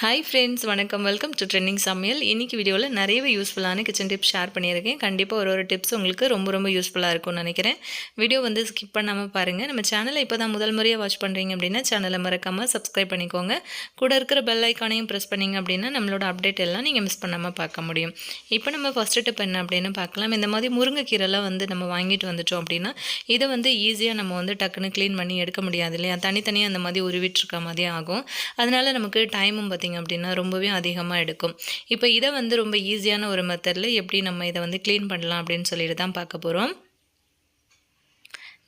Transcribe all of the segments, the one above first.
Hi friends வணக்கம். Welcome to trending சமையல் இன்றைக்கி வீடியோவில் நிறையவே யூஸ்ஃபுல்லான கிச்சன் டிப்ஸ் ஷேர் பண்ணியிருக்கேன். கண்டிப்பாக ஒரு ஒரு டிப்ஸ் உங்களுக்கு ரொம்ப ரொம்ப யூஸ்ஃபுல்லாக இருக்கும்னு நினைக்கிறேன். வீடியோ வந்து ஸ்கிப் பண்ணாமல் பாருங்கள் நம்ம சேனலை இப்போ தான் முதல் முறையாக வாட்ச் பண்ணுறீங்க அப்படின்னா சேனலை மறக்காமல் சப்ஸ்கிரைப் பண்ணிக்கோங்க. கூட இருக்கிற பெல் ஐக்கானையும் ப்ரெஸ் பண்ணிங்க அப்படின்னா நம்மளோட அப்டேட் எல்லாம் நீங்கள் மிஸ் பண்ணாமல் பார்க்க முடியும். இப்போ நம்ம ஃபஸ்ட்டு டிப் என்ன அப்படின்னு பார்க்கலாம். இந்த மாதிரி முருங்கைக்கீரைலாம் வந்து நம்ம வாங்கிட்டு வந்துட்டோம் அப்படின்னா இதை வந்து ஈஸியாக நம்ம வந்து டக்குன்னு க்ளீன் பண்ணி எடுக்க முடியாது இல்லையா? தனித்தனியாக அந்த மாதிரி உருவிட்டுருக்க மாதிரி ஆகும். அதனால் நமக்கு டைமும் பார்த்திங்க அப்படின்னா ரொம்பவே அதிகமாக எடுக்கும். இப்போ இதை வந்து ரொம்ப ஈஸியான ஒரு மெத்தடில் எப்படி நம்ம இதை வந்து க்ளீன் பண்ணலாம் அப்படின்னு சொல்லிட்டு தான் பார்க்க போகிறோம்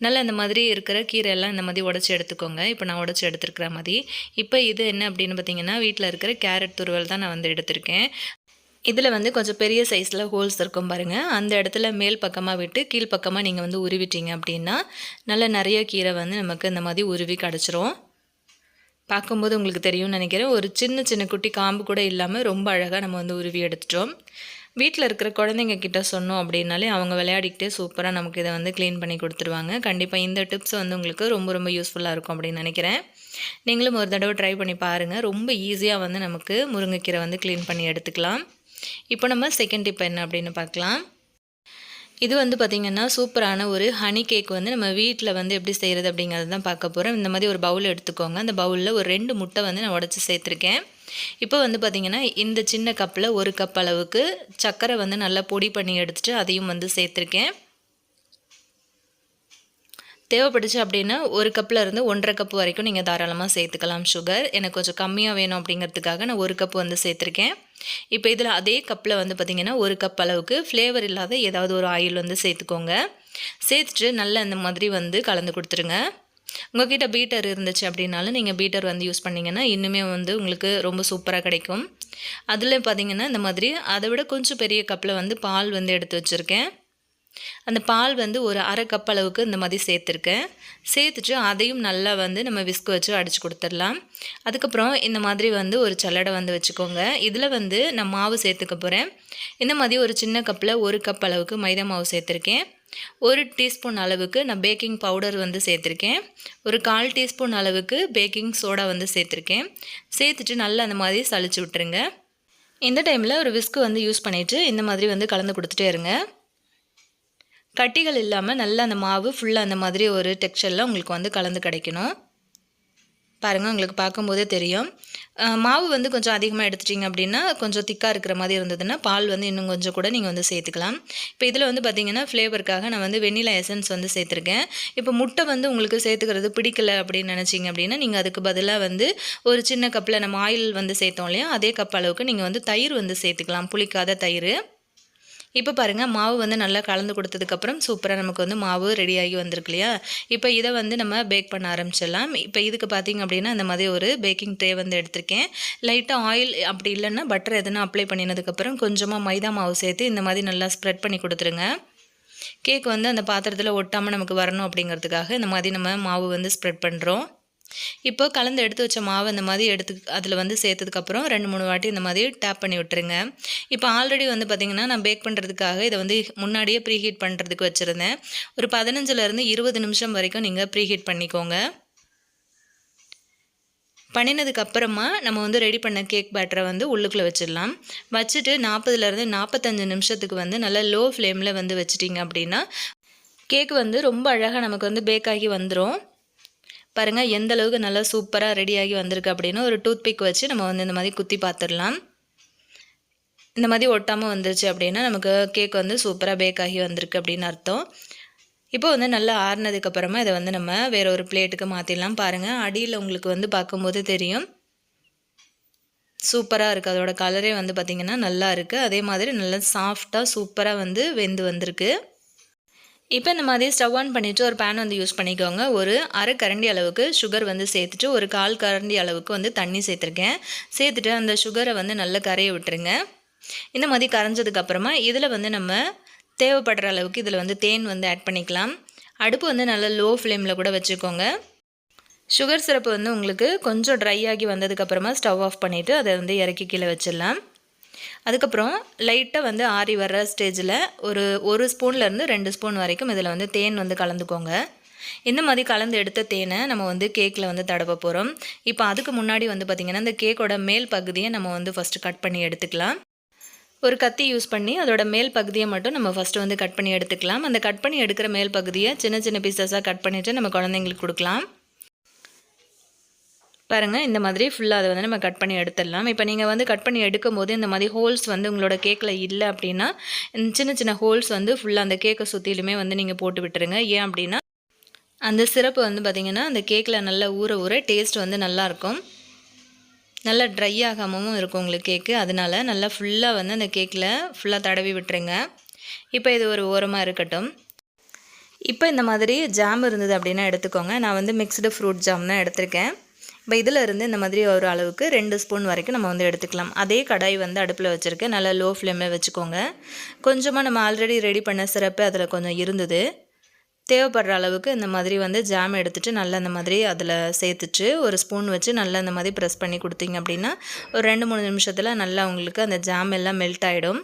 நல்லா இந்த மாதிரி இருக்கிற கீரை எல்லாம் இந்த மாதிரி உடச்சி எடுத்துக்கோங்க. இப்போ நான் உடச்சி எடுத்துருக்கிற மாதிரி. இப்போ இது என்ன அப்படின்னு பார்த்தீங்கன்னா வீட்டில் இருக்கிற கேரட் துருவல் தான் நான் வந்து எடுத்திருக்கேன். இதில் வந்து கொஞ்சம் பெரிய சைஸில் ஹோல்ஸ் இருக்கும் பாருங்கள் அந்த இடத்துல மேல் பக்கமாக விட்டு கீழ் பக்கமாக நீங்கள் வந்து உருவிட்டீங்க அப்படின்னா நல்ல நிறைய கீரை வந்து நமக்கு இந்த மாதிரி உருவி கிடச்சிரும். பார்க்கும்போது உங்களுக்கு தெரியும்னு நினைக்கிறேன். ஒரு சின்ன சின்ன குட்டி காம்பு கூட இல்லாமல் ரொம்ப அழகாக நம்ம வந்து உருவி எடுத்துட்டோம். வீட்டில் இருக்கிற குழந்தைங்க கிட்ட சொன்னோம் அப்படின்னாலே அவங்க விளையாடிக்கிட்டே சூப்பராக நமக்கு இதை வந்து க்ளீன் பண்ணி கொடுத்துருவாங்க. கண்டிப்பாக இந்த டிப்ஸ் வந்து உங்களுக்கு ரொம்ப ரொம்ப யூஸ்ஃபுல்லாக இருக்கும் அப்படின்னு நினைக்கிறேன். நீங்களும் ஒரு தடவை ட்ரை பண்ணி பாருங்கள் ரொம்ப ஈஸியாக வந்து நமக்கு முருங்கைக்கீரை வந்து க்ளீன் பண்ணி எடுத்துக்கலாம். இப்போ நம்ம செகண்ட் டிப் என்ன அப்படின்னு பார்க்கலாம். இது வந்து பார்த்திங்கன்னா சூப்பரான ஒரு ஹனி கேக் வந்து நம்ம வீட்டில் வந்து எப்படி செய்கிறது அப்படிங்கிறது தான் பார்க்க போகிறோம் இந்த மாதிரி ஒரு பவுல் எடுத்துக்கோங்க. அந்த பவுலில் ஒரு ரெண்டு முட்டை வந்து நான் உடச்சி சேர்த்துருக்கேன். இப்போ வந்து பார்த்திங்கன்னா இந்த சின்ன கப்பில் ஒரு கப் அளவுக்கு சர்க்கரை வந்து நல்லா பொடி பண்ணி எடுத்துகிட்டு அதையும் வந்து சேர்த்துருக்கேன். தேவைப்பட்டுச்சு அப்படின்னா ஒரு கப்பில் இருந்து ஒன்றரை கப் வரைக்கும் நீங்கள் தாராளமாக சேர்த்துக்கலாம் சுகர் எனக்கு கொஞ்சம் கம்மியாக வேணும் அப்படிங்கிறதுக்காக நான் ஒரு கப் வந்து சேர்த்துருக்கேன். இப்போ இதில் அதே கப்பில் வந்து பார்த்திங்கன்னா ஒரு கப் அளவுக்கு ஃப்ளேவர் இல்லாத ஏதாவது ஒரு ஆயில் வந்து சேர்த்துக்கோங்க. சேர்த்துட்டு நல்லா இந்த மாதிரி வந்து கலந்து கொடுத்துருங்க. உங்ககிட்ட பீட்டர் இருந்துச்சு அப்படின்னாலும் நீங்கள் பீட்டர் வந்து யூஸ் பண்ணிங்கன்னா இன்னுமே வந்து உங்களுக்கு ரொம்ப சூப்பராக கிடைக்கும். அதில் பார்த்திங்கன்னா இந்த மாதிரி அதை விட கொஞ்சம் பெரிய கப்பில் வந்து பால் வந்து எடுத்து வச்சுருக்கேன். அந்த பால் வந்து ஒரு அரை கப் அளவுக்கு இந்த மாதிரி சேர்த்துருக்கேன். சேர்த்துட்டு அதையும் நல்லா வந்து நம்ம விஸ்கு வச்சு அடித்து கொடுத்துடலாம். அதுக்கப்புறம் இந்த மாதிரி வந்து ஒரு சல்லடை வந்து வச்சுக்கோங்க. இதில் வந்து நான் மாவு சேர்த்துக்க போகிறேன் இந்த மாதிரி ஒரு சின்ன கப்பில் ஒரு கப் அளவுக்கு மைதா மாவு சேர்த்துருக்கேன். ஒரு டீஸ்பூன் அளவுக்கு நான் பேக்கிங் பவுடர் வந்து சேர்த்துருக்கேன். ஒரு கால் டீஸ்பூன் அளவுக்கு பேக்கிங் சோடா வந்து சேர்த்துருக்கேன். சேர்த்துட்டு நல்லா அந்த மாதிரி சளிச்சு விட்டுருங்க. இந்த டைமில் ஒரு விஸ்க்கு வந்து யூஸ் பண்ணிவிட்டு இந்த மாதிரி வந்து கலந்து கொடுத்துட்டே இருங்க. கட்டிகள் இல்லாமல் நல்லா அந்த மாவு ஃபுல்லாக அந்த மாதிரி ஒரு டெக்ஸ்டரில் உங்களுக்கு வந்து கலந்து கிடைக்கணும். பாருங்கள் உங்களுக்கு பார்க்கும்போதே தெரியும். மாவு வந்து கொஞ்சம் அதிகமாக எடுத்துட்டிங்க அப்படின்னா கொஞ்சம் திக்காக இருக்கிற மாதிரி இருந்ததுன்னா பால் வந்து இன்னும் கொஞ்சம் கூட நீங்கள் வந்து சேர்த்துக்கலாம். இப்போ இதில் வந்து பார்த்திங்கன்னா ஃப்ளேவருக்காக நான் வந்து வெண்ணிலா எசன்ஸ் வந்து சேர்த்துருக்கேன். இப்போ முட்டை வந்து உங்களுக்கு சேர்த்துக்கிறது பிடிக்கல அப்படின்னு நினச்சிங்க அப்படின்னா நீங்கள் அதுக்கு பதிலாக வந்து ஒரு சின்ன கப்பில் நம்ம ஆயில் வந்து சேர்த்தோம் இல்லையா அதே கப் அளவுக்கு நீங்கள் வந்து தயிர் வந்து சேர்த்துக்கலாம். புளிக்காத தயிர். இப்போ பாருங்கள் மாவு வந்து நல்லா கலந்து கொடுத்ததுக்கப்புறம் சூப்பராக நமக்கு வந்து மாவு ரெடியாகி வந்திருக்கு இல்லையா? இப்போ இதை வந்து நம்ம பேக் பண்ண ஆரம்பிச்சிடலாம். இப்போ இதுக்கு பார்த்திங்க அப்படின்னா அந்த மாதிரி ஒரு பேக்கிங் ட்ரே வந்து எடுத்திருக்கேன். லைட்டாக ஆயில் அப்படி இல்லைன்னா பட்டர் எதுனா அப்ளை பண்ணினதுக்கப்புறம் கொஞ்சமாக மைதா மாவு சேர்த்து இந்த மாதிரி நல்லா ஸ்ப்ரெட் பண்ணி கொடுத்துருங்க. கேக் வந்து அந்த பாத்திரத்தில் ஒட்டாமல் நமக்கு வரணும் அப்படிங்கிறதுக்காக இந்த மாதிரி நம்ம மாவு வந்து ஸ்ப்ரெட் பண்ணுறோம் இப்போ கலந்து எடுத்து வச்ச மாவு இந்த மாதிரி எடுத்து அதில் வந்து சேர்த்ததுக்கப்புறம் ரெண்டு மூணு வாட்டி இந்த மாதிரி டேப் பண்ணி விட்டுருங்க. இப்போ ஆல்ரெடி வந்து பார்த்திங்கன்னா நான் பேக் பண்ணுறதுக்காக இதை வந்து முன்னாடியே ப்ரீஹீட் பண்ணுறதுக்கு வச்சுருந்தேன். ஒரு பதினஞ்சுலேருந்து இருபது நிமிஷம் வரைக்கும் நீங்கள் ப்ரீஹீட் பண்ணிக்கோங்க. பண்ணினதுக்கு அப்புறமா நம்ம வந்து ரெடி பண்ண கேக் பேட்டரை வந்து உள்ளுக்குள்ளே வச்சிடலாம். வச்சுட்டு நாற்பதுலேருந்து நாற்பத்தஞ்சு நிமிஷத்துக்கு வந்து நல்லா லோ ஃப்ளேமில் வந்து வச்சிட்டிங்க அப்படின்னா கேக் வந்து ரொம்ப அழகாக நமக்கு வந்து பேக் ஆகி வந்துடும் பாருங்கள் எந்த அளவுக்கு நல்லா சூப்பராக ரெடியாகி வந்திருக்கு அப்படின்னு ஒரு டூத் பிக் வச்சு நம்ம வந்து இந்த மாதிரி குத்தி பார்த்துடலாம் இந்த மாதிரி ஒட்டாமல் வந்துருச்சு அப்படின்னா நமக்கு கேக் வந்து சூப்பராக பேக் ஆகி வந்திருக்கு அப்படின்னு அர்த்தம். இப்போ வந்து நல்லா ஆறுனதுக்கப்புறமா இதை வந்து நம்ம வேறு ஒரு பிளேட்டுக்கு மாற்றிடலாம் பாருங்கள் அடியில் உங்களுக்கு வந்து பார்க்கும்போது தெரியும். சூப்பராக இருக்குது அதோட கலரே வந்து பார்த்திங்கன்னா நல்லா இருக்குது அதே மாதிரி நல்லா சாஃப்டாக சூப்பராக வந்து வெந்து வந்திருக்கு. இப்போ இந்த மாதிரி ஸ்டவ் ஆன் பண்ணிவிட்டு ஒரு பேன் வந்து யூஸ் பண்ணிக்கோங்க. ஒரு அரை கரண்டி அளவுக்கு சுகர் வந்து சேர்த்துட்டு ஒரு கால் கரண்டி அளவுக்கு வந்து தண்ணி சேர்த்துருக்கேன். சேர்த்துட்டு அந்த சுகரை வந்து நல்லா கரைய விட்டுருங்க. இந்த மாதிரி கரைஞ்சதுக்கப்புறமா இதில் வந்து நம்ம தேவைப்படுற அளவுக்கு இதில் வந்து தேன் வந்து ஆட் பண்ணிக்கலாம். அடுப்பு வந்து நல்லா லோ ஃப்ளேமில் கூட வச்சுக்கோங்க. சுகர் சிரப்பு வந்து உங்களுக்கு கொஞ்சம் ட்ரை ஆகி வந்ததுக்கப்புறமா ஸ்டவ் ஆஃப் பண்ணிவிட்டு அதை வந்து இறக்கி கீழே வச்சிடலாம். அதுக்கப்புறம் லைட்டாக வந்து ஆறி வர்ற ஸ்டேஜில் ஒரு ஒரு ஸ்பூன்லேருந்து ரெண்டு ஸ்பூன் வரைக்கும் இதில் வந்து தேன் வந்து கலந்துக்கோங்க. இந்த மாதிரி கலந்து எடுத்த தேனை நம்ம வந்து கேக்கில் வந்து தடவ போகிறோம் இப்போ அதுக்கு முன்னாடி வந்து பார்த்திங்கன்னா இந்த கேக்கோட மேல் பகுதியை நம்ம வந்து ஃபஸ்ட்டு கட் பண்ணி எடுத்துக்கலாம். ஒரு கத்தி யூஸ் பண்ணி அதோட மேல் பகுதியை மட்டும் நம்ம ஃபஸ்ட்டு வந்து கட் பண்ணி எடுத்துக்கலாம். அந்த கட் பண்ணி எடுக்கிற மேல் பகுதியை சின்ன சின்ன பீசஸாக கட் பண்ணிவிட்டு நம்ம குழந்தைங்களுக்கு கொடுக்கலாம். பாருங்கள் இந்த மாதிரி ஃபுல்லாக அதை வந்து நம்ம கட் பண்ணி எடுத்துடலாம். இப்போ நீங்கள் வந்து கட் பண்ணி எடுக்கும் போது இந்த மாதிரி ஹோல்ஸ் வந்து உங்களோட கேக்கில் இல்லை அப்படின்னா சின்ன சின்ன ஹோல்ஸ் வந்து ஃபுல்லாக அந்த கேக்கை சுற்றிலுமே வந்து நீங்கள் போட்டு விட்டுருங்க. ஏன் அப்படின்னா அந்த சிறப்பு வந்து பார்த்திங்கன்னா அந்த கேக்கில் நல்லா ஊற ஊற டேஸ்ட் வந்து நல்லாயிருக்கும் நல்லா ட்ரை ஆகாமவும் இருக்கும் உங்களுக்கு கேக்கு அதனால் நல்லா ஃபுல்லாக வந்து அந்த கேக்கில் ஃபுல்லாக தடவி விட்டுருங்க. இப்போ இது ஒரு ஓரமாக இருக்கட்டும். இப்போ இந்த மாதிரி ஜாம் இருந்தது அப்படின்னா எடுத்துக்கோங்க. நான் வந்து மிக்ஸ்டு ஃப்ரூட் ஜாம் தான் எடுத்திருக்கேன். இப்போ இதில் இருந்து இந்த மாதிரி ஒரு அளவுக்கு ரெண்டு ஸ்பூன் வரைக்கும் நம்ம வந்து எடுத்துக்கலாம். அதே கடாய் வந்து அடுப்பில் வச்சுருக்கேன். நல்லா லோ ஃப்ளேமில் வச்சுக்கோங்க. கொஞ்சமாக நம்ம ஆல்ரெடி ரெடி பண்ண சிறப்பு அதில் கொஞ்சம் இருந்தது. தேவைப்படுற அளவுக்கு இந்த மாதிரி வந்து ஜாம் எடுத்துகிட்டு நல்லா இந்த மாதிரி அதில் சேர்த்துட்டு ஒரு ஸ்பூன் வச்சு நல்லா இந்த மாதிரி ப்ரெஸ் பண்ணி கொடுத்தீங்க அப்படின்னா ஒரு ரெண்டு மூணு நிமிஷத்தில் நல்லா உங்களுக்கு அந்த ஜாம் எல்லாம் மெல்ட் ஆகிடும்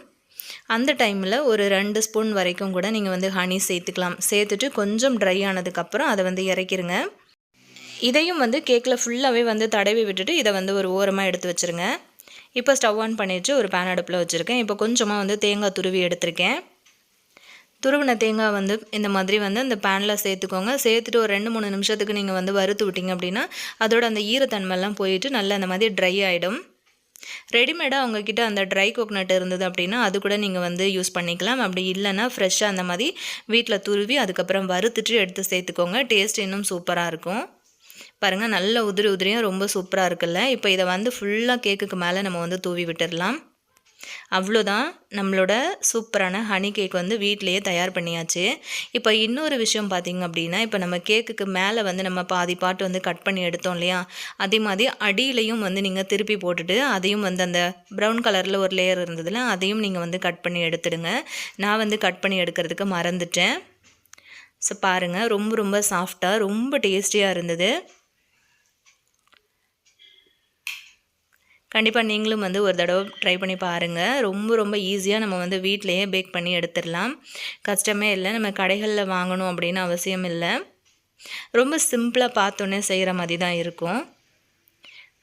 அந்த டைமில் ஒரு ரெண்டு ஸ்பூன் வரைக்கும் கூட நீங்கள் வந்து ஹனி சேர்த்துக்கலாம். சேர்த்துட்டு கொஞ்சம் ட்ரை ஆனதுக்கப்புறம் அதை வந்து இறக்கிருங்க. இதையும் வந்து கேக்கில் ஃபுல்லாகவே வந்து தடவி விட்டுட்டு இதை வந்து ஒரு ஓரமாக எடுத்து வச்சுருங்க. இப்போ ஸ்டவ் ஆன் பண்ணிவிட்டு ஒரு பேன் அடுப்பில் வச்சுருக்கேன். இப்போ கொஞ்சமாக வந்து தேங்காய் துருவி எடுத்திருக்கேன். துருவின தேங்காய் வந்து இந்த மாதிரி வந்து அந்த பேனில் சேர்த்துக்கோங்க. சேர்த்துட்டு ஒரு ரெண்டு மூணு நிமிஷத்துக்கு நீங்கள் வந்து வறுத்து விட்டிங்க அப்படின்னா அதோட அந்த ஈரத்தன்மைலாம் போயிட்டு நல்லா அந்த மாதிரி ட்ரை ஆகிடும் ரெடிமேடாக அவங்கக்கிட்ட அந்த ட்ரை கோக்னட் இருந்தது அப்படின்னா அது கூட நீங்கள் வந்து யூஸ் பண்ணிக்கலாம். அப்படி இல்லைன்னா ஃப்ரெஷ்ஷாக அந்த மாதிரி வீட்டில் துருவி அதுக்கப்புறம் வறுத்துட்டு எடுத்து சேர்த்துக்கோங்க. டேஸ்ட் இன்னும் சூப்பராக இருக்கும். பாருங்கள் நல்ல உதிரி உதிரியும் ரொம்ப சூப்பராக இருக்குல்ல? இப்போ இதை வந்து ஃபுல்லாக கேக்குக்கு மேலே நம்ம வந்து தூவி விட்டுடலாம் அவ்வளோதான் நம்மளோட சூப்பரான ஹனி கேக் வந்து வீட்லேயே தயார் பண்ணியாச்சு. இப்போ இன்னொரு விஷயம் பார்த்திங்க அப்படின்னா இப்போ நம்ம கேக்குக்கு மேலே வந்து நம்ம பாதி பாட்டு வந்து கட் பண்ணி எடுத்தோம் இல்லையா? அதே மாதிரி அடியிலையும் வந்து நீங்கள் திருப்பி போட்டுட்டு அதையும் வந்து அந்த ப்ரௌன் கலரில் ஒரு லேயர் இருந்ததுல அதையும் நீங்கள் வந்து கட் பண்ணி எடுத்துடுங்க. நான் வந்து கட் பண்ணி எடுக்கிறதுக்கு மறந்துட்டேன். ஸோ பாருங்கள் ரொம்ப ரொம்ப சாஃப்டாக ரொம்ப டேஸ்டியாக இருந்தது. கண்டிப்பாக நீங்களும் வந்து ஒரு தடவை ட்ரை பண்ணி பாருங்கள் ரொம்ப ரொம்ப ஈஸியாக நம்ம வந்து வீட்டிலையே பேக் பண்ணி எடுத்துடலாம். கஷ்டமே இல்லை. நம்ம கடைகளில் வாங்கணும் அப்படின்னு அவசியம் இல்லை. ரொம்ப சிம்பிளாக பார்த்தோன்னே செய்கிற மாதிரி தான் இருக்கும்.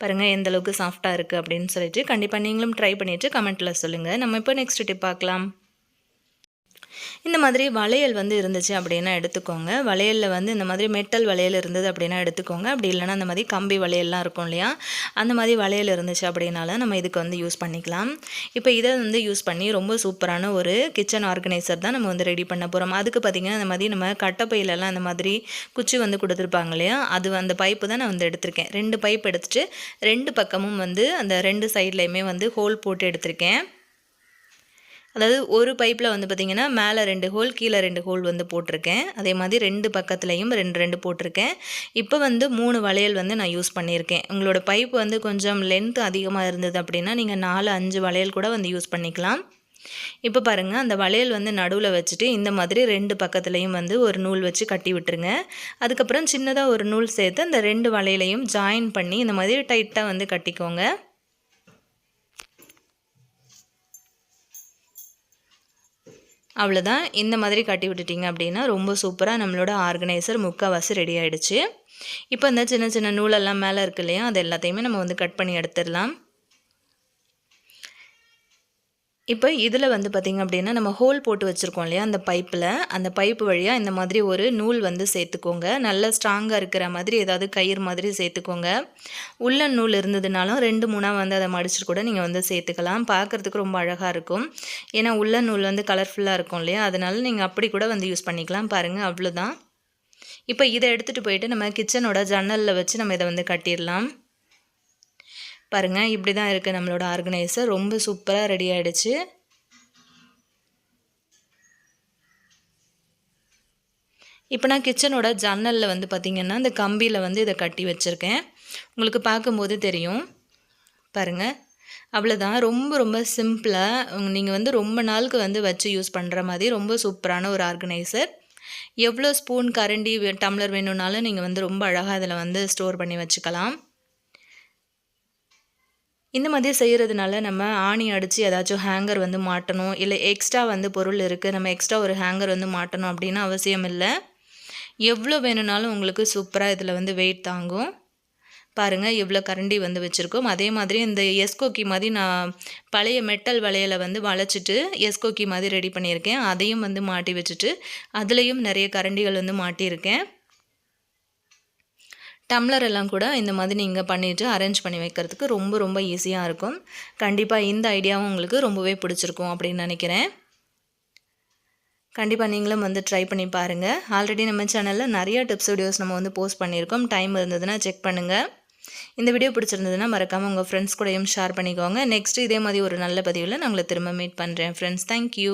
பாருங்கள் எந்த அளவுக்கு சாஃப்டாக இருக்குது அப்படின்னு சொல்லிட்டு கண்டிப்பாக நீங்களும் ட்ரை பண்ணிவிட்டு கமெண்ட்டில் சொல்லுங்கள் நம்ம இப்போ நெக்ஸ்ட் டிப் பார்க்கலாம். இந்த மாதிரி வளையல் வந்து இருந்துச்சு அப்படின்னா எடுத்துக்கோங்க. வளையலில் வந்து இந்த மாதிரி மெட்டல் வளையல் இருந்தது அப்படின்னா எடுத்துக்கோங்க. அப்படி இல்லைனா அந்த மாதிரி கம்பி வளையல்லாம் இருக்கும் இல்லையா? அந்த மாதிரி வளையல் இருந்துச்சு அப்படின்னால நம்ம இதுக்கு வந்து யூஸ் பண்ணிக்கலாம். இப்போ இதை வந்து யூஸ் பண்ணி ரொம்ப சூப்பரான ஒரு கிச்சன் ஆர்கனைசர் தான் நம்ம வந்து ரெடி பண்ண போகிறோம் அதுக்கு பார்த்திங்கன்னா அந்த மாதிரி நம்ம கட்டப்பையிலலாம் அந்த மாதிரி குச்சி வந்து கொடுத்துருப்பாங்க இல்லையா? அது அந்த பைப்பு தான் நான் வந்து எடுத்திருக்கேன். ரெண்டு பைப் எடுத்துகிட்டு ரெண்டு பக்கமும் வந்து அந்த ரெண்டு சைட்லேயுமே வந்து ஹோல் போட்டு எடுத்திருக்கேன். அதாவது ஒரு பைப்பில் வந்து பார்த்திங்கன்னா மேலே ரெண்டு ஹோல் கீழே ரெண்டு ஹோல் வந்து போட்டிருக்கேன். அதே மாதிரி ரெண்டு பக்கத்துலேயும் ரெண்டு ரெண்டு போட்டிருக்கேன். இப்போ வந்து மூணு வளையல் வந்து நான் யூஸ் பண்ணியிருக்கேன். உங்களோட பைப் வந்து கொஞ்சம் லென்த் அதிகமாக இருந்தது அப்படின்னா நீங்கள் நாலு அஞ்சு வளையல் கூட வந்து யூஸ் பண்ணிக்கலாம். இப்போ பாருங்கள் அந்த வளையல் வந்து நடுவில் வச்சுட்டு இந்த மாதிரி ரெண்டு பக்கத்துலேயும் வந்து ஒரு நூல் வச்சு கட்டி விட்டுருங்க. அதுக்கப்புறம் சின்னதாக ஒரு நூல் சேர்த்து அந்த ரெண்டு வளையலையும் ஜாயின் பண்ணி இந்த மாதிரி டைட்டாக வந்து கட்டிக்கோங்க. அவ்வளோதான் இந்த மாதிரி கட்டி விட்டுட்டிங்க அப்படின்னா ரொம்ப சூப்பராக நம்மளோட ஆர்கனைசர் முக்கால்வாசி ரெடி ஆகிடுச்சு இப்போ இந்த சின்ன சின்ன நூலெல்லாம் மேலே இருக்கு இல்லையா அது எல்லாத்தையுமே நம்ம வந்து கட் பண்ணி எடுத்துடலாம். இப்போ இதில் வந்து பார்த்திங்க அப்படின்னா நம்ம ஹோல் போட்டு வச்சுருக்கோம் இல்லையா அந்த பைப்பில் அந்த பைப்பு வழியாக இந்த மாதிரி ஒரு நூல் வந்து சேர்த்துக்கோங்க. நல்ல ஸ்ட்ராங்காக இருக்கிற மாதிரி ஏதாவது கயிறு மாதிரி சேர்த்துக்கோங்க. உள்ள நூல் இருந்ததுனாலும் ரெண்டு மூணாக வந்து அதை மடிச்சுட்டு கூட நீங்கள் வந்து சேர்த்துக்கலாம். பார்க்குறதுக்கு ரொம்ப அழகாக இருக்கும். ஏன்னா உள்ள நூல் வந்து கலர்ஃபுல்லாக இருக்கும் இல்லையா அதனால் நீங்கள் அப்படி கூட வந்து யூஸ் பண்ணிக்கலாம். பாருங்கள் அவ்வளோதான் இப்போ இதை எடுத்துகிட்டு போயிட்டு நம்ம கிச்சனோட ஜன்னலில் வச்சு நம்ம இதை வந்து கட்டிடலாம். பாருங்கள் இப்படி தான் இருக்குது நம்மளோட ஆர்கனைசர் ரொம்ப சூப்பராக ரெடி ஆகிடுச்சு இப்போ நான் கிச்சனோட ஜன்னலில் வந்து பார்த்திங்கன்னா இந்த கம்பியில் வந்து இதை கட்டி வச்சுருக்கேன். உங்களுக்கு பார்க்கும்போது தெரியும். பாருங்கள் அவ்வளோதான் ரொம்ப ரொம்ப சிம்பிளாக நீங்கள் வந்து ரொம்ப நாளுக்கு வந்து வச்சு யூஸ் பண்ணுற மாதிரி ரொம்ப சூப்பரான ஒரு ஆர்கனைசர் எவ்வளோ ஸ்பூன் கரண்டி டம்ளர் வேணும்னாலும் நீங்கள் வந்து ரொம்ப அழகாக அதில் வந்து ஸ்டோர் பண்ணி வச்சுக்கலாம். இந்த மாதிரி செய்கிறதுனால நம்ம ஆணி அடித்து ஏதாச்சும் ஹேங்கர் வந்து மாட்டணும். இல்லை எக்ஸ்ட்ரா வந்து பொருள் இருக்குது நம்ம எக்ஸ்ட்ரா ஒரு ஹேங்கர் வந்து மாட்டணும் அப்படின்னு அவசியம் இல்லை. எவ்வளோ வேணும்னாலும் உங்களுக்கு சூப்பராக இதில் வந்து வெயிட் தாங்கும். பாருங்கள் எவ்வளோ கரண்டி வந்து வச்சுருக்கோம். அதே மாதிரி இந்த எஸ்கோக்கி மாதிரி நான் பழைய மெட்டல் வளையலை வந்து வளைச்சிட்டு எஸ்கோக்கி மாதிரி ரெடி பண்ணியிருக்கேன். அதையும் வந்து மாட்டி வச்சுட்டு அதுலேயும் நிறைய கரண்டிகள் வந்து மாட்டியிருக்கேன். டம்ளர் எல்லாம் கூட இந்த மாதிரி நீங்கள் பண்ணிவிட்டு அரேஞ்ச் பண்ணி வைக்கிறதுக்கு ரொம்ப ரொம்ப ஈஸியாக இருக்கும். கண்டிப்பாக இந்த ஐடியாவும் உங்களுக்கு ரொம்பவே பிடிச்சிருக்கும் அப்படின்னு நினைக்கிறேன். கண்டிப்பாக நீங்களும் வந்து ட்ரை பண்ணி பாருங்கள் ஆல்ரெடி நம்ம சேனலில் நிறைய டிப்ஸ் வீடியோஸ் நம்ம வந்து போஸ்ட் பண்ணியிருக்கோம். டைம் இருந்ததுன்னா செக் பண்ணுங்கள் இந்த வீடியோ பிடிச்சிருந்ததுன்னா மறக்காமல் உங்கள் ஃப்ரெண்ட்ஸ் கூடயும் ஷேர் பண்ணிக்கோங்க. நெக்ஸ்ட் இதே மாதிரி ஒரு நல்ல பதிவில் நான் உங்களை திரும்ப மீட் பண்ணுறேன் ஃப்ரெண்ட்ஸ் தேங்க்யூ